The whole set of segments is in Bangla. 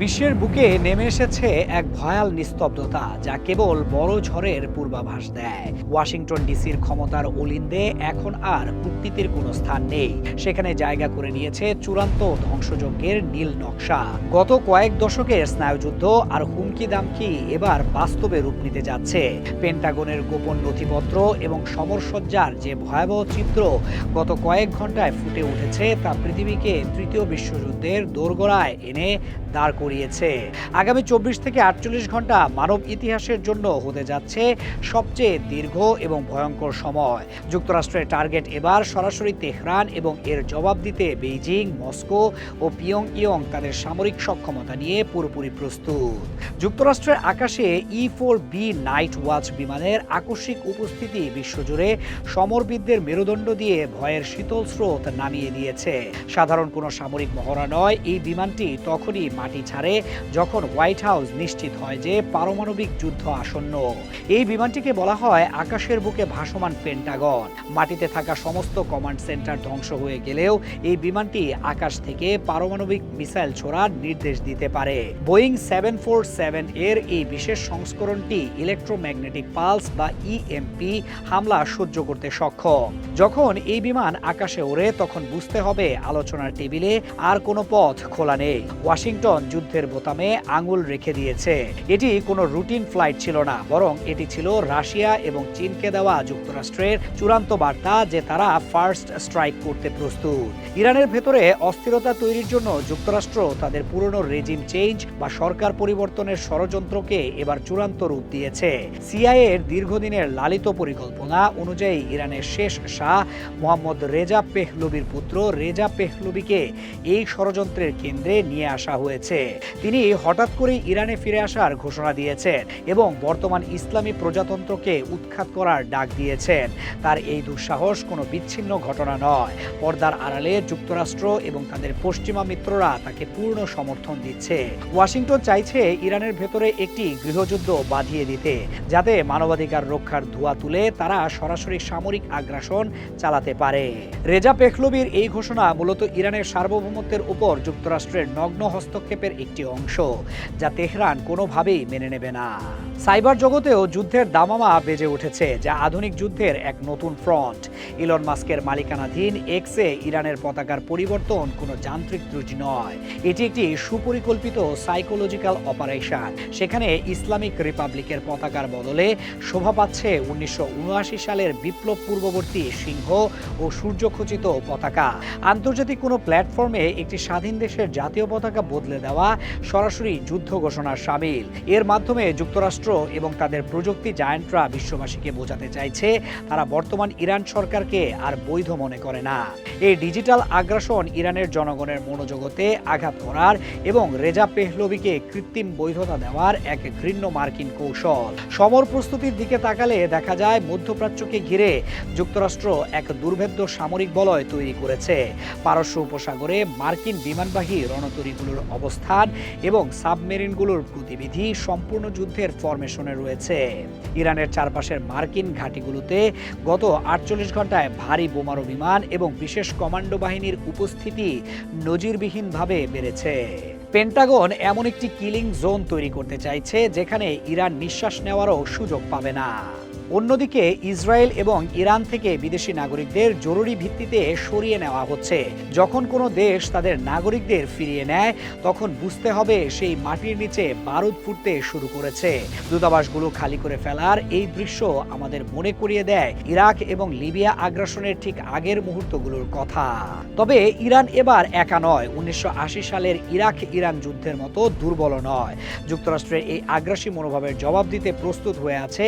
বিশ্বের বুকে নেমে এসেছে এক ভয়াল নিস্তব্ধতা যা কেবল বড় ঝড়ের পূর্বাভাস দেয়। ওয়াশিংটন ডিসির ক্ষমতার অলিন্দে এখন আর কূটনীতির কোনো স্থান নেই। সেখানে জায়গা করে নিয়েছে চূড়ান্ত ধ্বংসযজ্ঞের নীল নকশা। গত কয়েক দশকের স্নায়ুযুদ্ধ আর হুমকি দামকি এবার বাস্তবে রূপ নিতে যাচ্ছে। পেন্টাগনের গোপন নথিপত্র এবং সমরসজ্জার যে ভয়াবহ চিত্র গত কয়েক ঘন্টায় ফুটে উঠেছে তা পৃথিবীকে তৃতীয় বিশ্বযুদ্ধের দোরগোড়ায় এনে দাঁড় করিয়েছে। আগামী চব্বিশ থেকে আটচল্লিশ ঘণ্টা মানব ইতিহাসের জন্য হতে যাচ্ছে সবচেয়ে দীর্ঘ এবং ভয়ঙ্কর সময়। যুক্তরাষ্ট্রের টার্গেট এবার সরাসরি তেহরান এবং এর জবাব দিতে বেইজিং, মস্কো ও পিয়ং ইয়ং তাদের সামরিক সক্ষমতা নিয়ে পুরোপুরি প্রস্তুত। যুক্তরাষ্ট্রের আকাশে E four B Night Watch বিমানের আকস্মিক উপস্থিতি বিশ্বজুড়ে সমরবিদদের মেরুদণ্ড দিয়ে ভয়ের শীতল স্রোত নামিয়ে দিয়েছে। সাধারণ কোনো সামরিক মহড়া নয়, এই বিমানটি তখনই মাটি ছাড়ে যখন হোয়াইট হাউস নিশ্চিত হয় যে পারমাণবিক যুদ্ধ আসন্ন। এই বিমানটিকে বলা হয় আকাশের বুকে ভাসমান পেন্টাগন। মাটিতে থাকা সমস্ত কমান্ড সেন্টার ধ্বংস হয়ে গেলেও এই বিমানটি আকাশ থেকে পারমাণবিক মিসাইল ছোড়ার নির্দেশ দিতে পারে। বোয়িং সেভেন ফোর সেভেন এর এই বিশেষ সংস্করণটি ইলেকট্রোম্যাগনেটিক পালস বা ইএমপি হামলা সহ্য করতে সক্ষম। যখন এই বিমান আকাশে ওড়ে, তখন বুঝতে হবে আলোচনার টেবিলে আর কোনো পথ খোলা নেই। ওয়াশিংটন যুদ্ধের বোতামে আঙুল রেখে দিয়েছে। এটি কোনো রুটিন ফ্লাইট ছিল না, বরং এটি ছিল রাশিয়া এবং চীনকে দেওয়া যুক্তরাষ্ট্রের চূড়ান্ত বার্তা যে তারা ফার্স্ট স্ট্রাইক করতে প্রস্তুত। ইরানের ভেতরে অস্থিরতা তৈরির জন্য যুক্তরাষ্ট্র তাদের পুরনো রেজিম চেঞ্জ বা সরকার পরিবর্তনের ষড়যন্ত্রকে এবার চূড়ান্ত রূপ দিয়েছে। সিআইএ এর দীর্ঘদিনের লালিত পরিকল্পনা অনুযায়ী ইরানের শেষ শাহ মোহাম্মদ রেজা পেহলুবির পুত্র রেজা পেহলুবিকে এই ষড়যন্ত্রের কেন্দ্রে নিয়ে আসা হয়েছে। তিনি হঠাৎ করেই ইরানে ফিরে আসার ঘোষণা দিয়েছেন এবং বর্তমান ইসলামী প্রজাতন্ত্রকে উৎখাত করার ডাক দিয়েছেন। তার এই দুঃসাহস কোনো বিচ্ছিন্ন ঘটনা নয়। পর্দার আড়ালে যুক্তরাষ্ট্র এবং তাদের পশ্চিমা মিত্ররা তাকে পূর্ণ সমর্থন দিচ্ছে। ওয়াশিংটন চাইছে ইরানের ভেতরে একটি গৃহযুদ্ধ বাঁধিয়ে দিতে, যাতে মানবাধিকার রক্ষার ধোয়া তুলে তারা সরাসরি সামরিক আগ্রাসন চালাতে পারে। রেজা পেখলবির এই ঘোষণা মূলত ইরানের সার্বভৌমত্বের উপর যুক্তরাষ্ট্রের নগ্ন হস্তক্ষেপের একটি অংশ, যা তেহরান কোনোভাবেই মেনে নেবে না। সাইবার জগতেও যুদ্ধের দামামা বেজে উঠেছে, যা আধুনিক যুদ্ধের এক নতুন ফ্রন্ট। ইলন মাস্কের মালিকানাধীন এক্সে ইরানের পতাকার পরিবর্তন কোনো যান্ত্রিক ত্রুটি নয়। এটি একটি সুপরিকল্পিত সাইকোলজিক্যাল অপারেশন। সেখানে ইসলামিক রিপাবলিকের পতাকার বদলে শোভা পাচ্ছে উনিশশো উনআশি সালের বিপ্লব পূর্ববর্তী সিংহ ও সূর্যখচিত পতাকা। আন্তর্জাতিক কোনো প্ল্যাটফর্মে একটি স্বাধীন দেশের জাতীয় পতাকা বদলে দেওয়া সরাসরি যুদ্ধ ঘোষণার সামিল। এর মাধ্যমে যুক্তরাষ্ট্র এবং তাদের প্রযুক্তি জায়ান্টরা বিশ্ববাসীকে বোঝাতে চাইছে, তারা বর্তমান ইরান সরকারকে আর বৈধ মনে করে না। এই ডিজিটাল আগ্রাসন ইরানের জনগণের মনোজগতে আঘাত করার এবং রেজা পেহলবিকে কৃত্রিম বৈধতা দেওয়ার এক ঘৃণ্য মার্কিন কৌশল। সমর প্রস্তুতির দিকে তাকালে দেখা যায়, মধ্যপ্রাচ্যকে ঘিরে যুক্তরাষ্ট্র এক দুর্ভেদ্য সামরিক বলয় তৈরি করেছে। পারস্য উপসাগরে মার্কিন বিমানবাহী রণতরীগুলোর অবস্থান এবং সাবমেরিনগুলোর গতিবিধি সম্পূর্ণ যুদ্ধের ফরমেশনে রয়েছে। ইরানের চারপাশের মার্কিন ঘাঁটিগুলোতে গত আটচল্লিশ ঘন্টায় ভারী বোমারু বিমান এবং বিশেষ কমান্ডো বাহিনীর উপস্থিতি নজিরবিহীনভাবে বেড়েছে। পেন্টাগন এমন একটি কিলিং জোন তৈরি করতে চাইছে, যেখানে ইরান নিঃশ্বাস নেওয়ারও সুযোগ পাবে না। অন্যদিকে ইসরায়েল এবং ইরান থেকে বিদেশি নাগরিকদের জরুরি ভিত্তিতে সরিয়ে নেওয়া হচ্ছে। যখন কোনো দেশ তাদের নাগরিকদের ফিরিয়ে নেয়, তখন বুঝতে হবে সেই মাটির নিচে বারুদ ফুটতে শুরু করেছে। দূতাবাসগুলো খালি করে ফেলার এই দৃশ্য আমাদের মনে করিয়ে দেয় ইরাক এবং লিবিয়া আগ্রাসনের ঠিক আগের মুহূর্তগুলোর কথা। তবে ইরান এবার একা নয়, উনিশশো সালের ইরাক ইরান যুদ্ধের মতো দুর্বল নয়। যুক্তরাষ্ট্রের এই আগ্রাসী মনোভাবের জবাব দিতে প্রস্তুত হয়ে আছে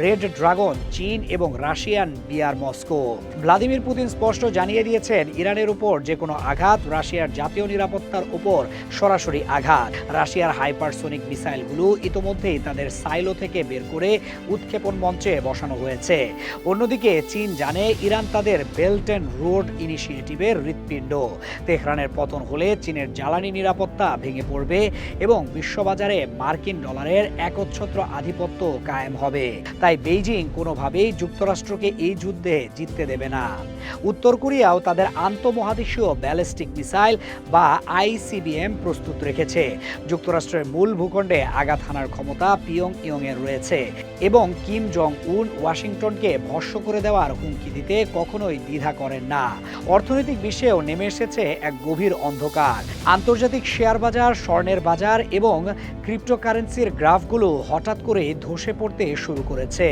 রেড ড্রাগন, চীন এবং Russian bear Moscow. Vladimir Putin স্পষ্ট জানিয়ে দিয়েছেন, ইরানের উপর যে কোনো আঘাত রাশিয়ার জাতীয় নিরাপত্তার উপর সরাসরি আঘাত। রাশিয়ার হাইপারসোনিক মিসাইলগুলো ইতোমধ্যেই তাদের সাইলো থেকে বের করে উৎক্ষেপণ মঞ্চে বসানো হয়েছে। অন্যদিকে, চীন জানে ইরান তাদের বেল্ট অ্যান্ড রোড ইনিশিয়েটিভের হৃৎপিণ্ড। তেহরানের পতন হলে চীনের জ্বালানি নিরাপত্তা ভেঙে পড়বে এবং বিশ্ববাজারে মার্কিন ডলারের একচ্ছত্র আধিপত্য কায়েম হবে। তাই বেইজিং বেইজিং কোনোভাবেই যুক্তরাষ্ট্রকে এই যুদ্ধে জিততে দেবে না। উত্তর কোরিয়াও তাদের আন্তঃমহাদেশীয় ব্যালিস্টিক মিসাইল বা আইসিবিএম প্রস্তুত রেখেছে। যুক্তরাষ্ট্রের মূল ভূখণ্ডে আঘাত হানার ক্ষমতা পিয়ং ইয়ং এর রয়েছে এবং কিম জং উন ওয়াশিংটনকে ভস্য করে দেওয়ার হুমকি দিতে কখনোই দ্বিধা করেন না। অর্থনৈতিক বিশ্বেও নেমে এসেছে এক গভীর অন্ধকার। আন্তর্জাতিক শেয়ার বাজার, স্বর্ণের বাজার এবং ক্রিপ্টোকারেন্সির গ্রাফগুলো হঠাৎ করে ধসে পড়তে শুরু করেছে।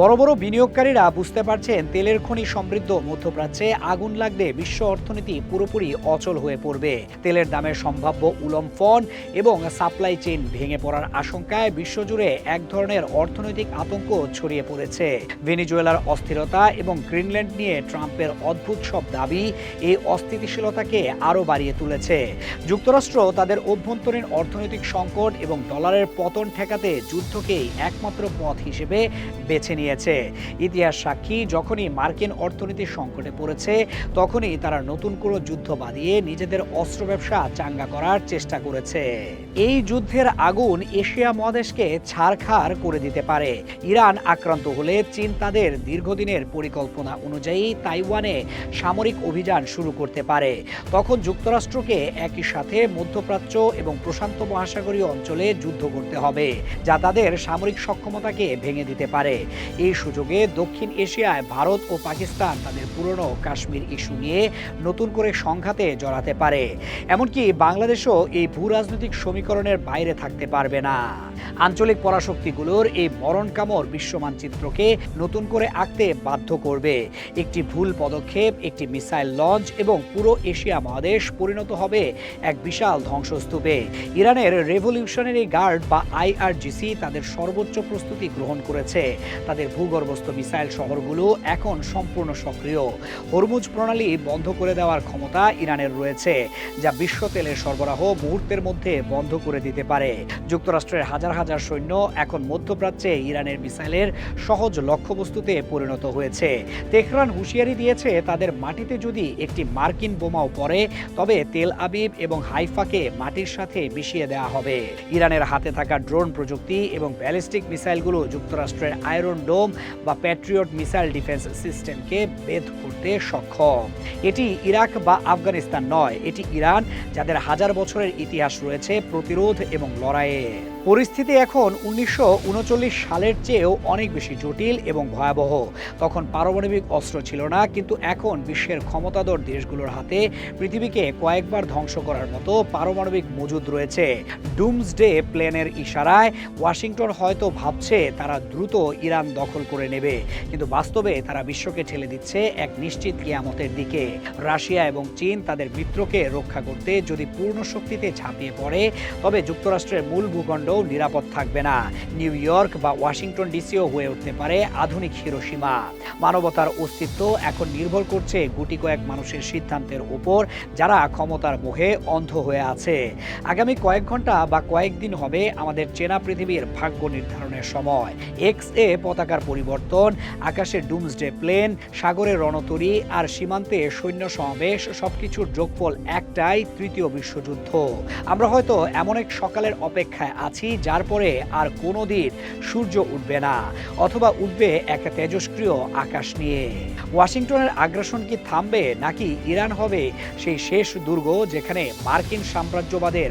বড় বড় বিনিয়োগকারীরা বুঝতে পারছেন তেলের খনি সমৃদ্ধ, মধ্যপ্রাচ্যে আগুন লাগলে বিশ্ব অর্থনীতি পুরোপুরি অচল হয়ে পড়বে। তেলের দামের সম্ভাব্য উলম্ফন এবং সাপ্লাই চেইন ভেঙে পড়ার আশঙ্কায় বিশ্বজুড়ে এক ধরনের অর্থনৈতিক আতঙ্ক ছড়িয়ে পড়েছে। ভেনিজুয়েলার অস্থিরতা এবং গ্রিনল্যান্ড নিয়ে ট্রাম্পের অদ্ভুত সব দাবি এই অস্থিতিশীলতাকে আরও বাড়িয়ে তুলেছে। যুক্তরাষ্ট্র তাদের অভ্যন্তরীণ অর্থনৈতিক সংকট এবং ডলারের পতন ঠেকাতে যুদ্ধকেই একমাত্র পথ হিসেবে বেছে নিয়েছে। ইতিহাস সাক্ষী, যখনই মার্কিন অর্থনীতি সংকটে পড়েছে, তখনই তারা নতুন কোনো যুদ্ধ বাঁধিয়ে নিজেদের অস্ত্র ব্যবসা চাঙ্গা করার চেষ্টা করেছে। এই যুদ্ধের আগুন এশিয়া মহাদেশকে ছাড়খাড় করে দিতে পারে। ইরান আক্রান্ত হলে চীন তাদের দীর্ঘদিনের পরিকল্পনা অনুযায়ী তাইওয়ানে সামরিক অভিযান শুরু করতে পারে। তখন যুক্তরাষ্ট্রকে একই সাথে মধ্যপ্রাচ্য এবং প্রশান্ত মহাসাগরীয় অঞ্চলে যুদ্ধ করতে হবে, যা তাদের সামরিক সক্ষমতাকে ভেঙে দিতে পারে। এই সুযোগে দক্ষিণ এশিয়ায় ভারত ও পাকিস্তান তাদের পুরনো কাশ্মীর ইস্যু নিয়ে নতুন করে সংঘাতে জড়াতে পারে। এমনকি বাংলাদেশও এই ভূ রাজনৈতিক সমীকরণের বাইরে থাকতে পারবে না। আঞ্চলিক পরাশক্তিগুলোর এই মরণ কামর বিশ্ব মানচিত্রকে নতুন করে আঁকতে বাধ্য করবে। একটি ভুল পদক্ষেপ, একটি মিসাইল লঞ্চ এবং পুরো এশিয়া মহাদেশ পরিণত হবে এক বিশাল ধ্বংসস্তূপে। ইরানের রেভলিউশনারি গার্ড বা আইআরজিসি তাদের সর্বোচ্চ প্রস্তুতি গ্রহণ করেছে। তাদের ভূগর্ভস্থ মিসাইল শহরগুলো এখন সম্পূর্ণ সক্রিয়। হরমুজ প্রণালী বন্ধ করে দেওয়ার ক্ষমতা ইরানের রয়েছে, যা বিশ্ব তেলের সরবরাহ মুহূর্তের মধ্যে বন্ধ করে দিতে পারে। যুক্তরাষ্ট্রের হাজার হাজার সৈন্য এখন মধ্যপ্রাচ্যে ইরানের মিসাইলের সহজ লক্ষ্যবস্তুতে পরিণত হয়েছে। তেহরান হুঁশিয়ারি দিয়েছে, তাদের মাটিতে যদি একটি মার্কিন বোমাও পড়ে, তবে তেল আবিব এবং হাইফাকে মাটির সাথে মিশিয়ে দেওয়া হবে। ইরানের হাতে থাকা ড্রোন প্রযুক্তি এবং ব্যালিস্টিক মিসাইলগুলো যুক্তরাষ্ট্রের আয়রন ডোম বা প্যাট্রিয়ট মিসাইল ডিফেন্স সিস্টেমকে বেদ করতে সক্ষম। এটি ইরাক বা আফগানিস্তান নয়, এটি ইরান, যাদের হাজার বছরের ইতিহাস রয়েছে প্রতিরোধ এবং লড়াইয়ে। পরিস্থিতি এখন উনিশশো উনচল্লিশ সালের চেয়েও অনেক বেশি জটিল এবং ভয়াবহ। তখন পারমাণবিক অস্ত্র ছিল না, কিন্তু এখন বিশ্বের ক্ষমতাধর দেশগুলোর হাতে পৃথিবীকে কয়েকবার ধ্বংস করার মতো পারমাণবিক মজুদ রয়েছে। ডুমসডে প্লেনের ইশারায় ওয়াশিংটন হয়তো ভাবছে তারা দ্রুত ইরান দখল করে নেবে, কিন্তু বাস্তবে তারা বিশ্বকে ঠেলে দিচ্ছে এক নিশ্চিত কিয়ামতের দিকে। রাশিয়া এবং চীন তাদের মিত্রকে রক্ষা করতে যদি পূর্ণ শক্তিতে ঝাঁপিয়ে পড়ে, তবে যুক্তরাষ্ট্রের মূল ভূখণ্ড নিরাপদ থাকবে না। নিউ ইয়র্ক বা ওয়াশিংটন ডিসিও হয়ে উঠতে পারে আধুনিক হিরোসীমা মানবতার অস্তিত্ব এখন নির্ভর করছে গুটি কয়েক মানুষের সিদ্ধান্তের উপর, যারা ক্ষমতার মোহে অন্ধ হয়ে আছে। আগামী কয়েক ঘণ্টা বা কয়েকদিন হবে আমাদের চেনা পৃথিবীর ভাগ্য নির্ধারণের সময়। এক্স এ পতাকার পরিবর্তন, আকাশে ডুমসডে প্লেন, সাগরে রণতরী আর সীমান্তে সৈন্য সমাবেশ, সবকিছুর যোগফল একটাই তৃতীয় বিশ্বযুদ্ধ। আমরা হয়তো এমন এক সকালের অপেক্ষায় আছি। যার পরে আর কোনো দিন সূর্য উঠবে না, অথবা উঠবে এক তেজস্ক্রিয় আকাশ নিয়ে। ওয়াশিংটনের আগ্রাসন কি থামবে নাকি ইরান হবে সেই শেষ দুর্গ যেখানে মার্কিন সাম্রাজ্যবাদের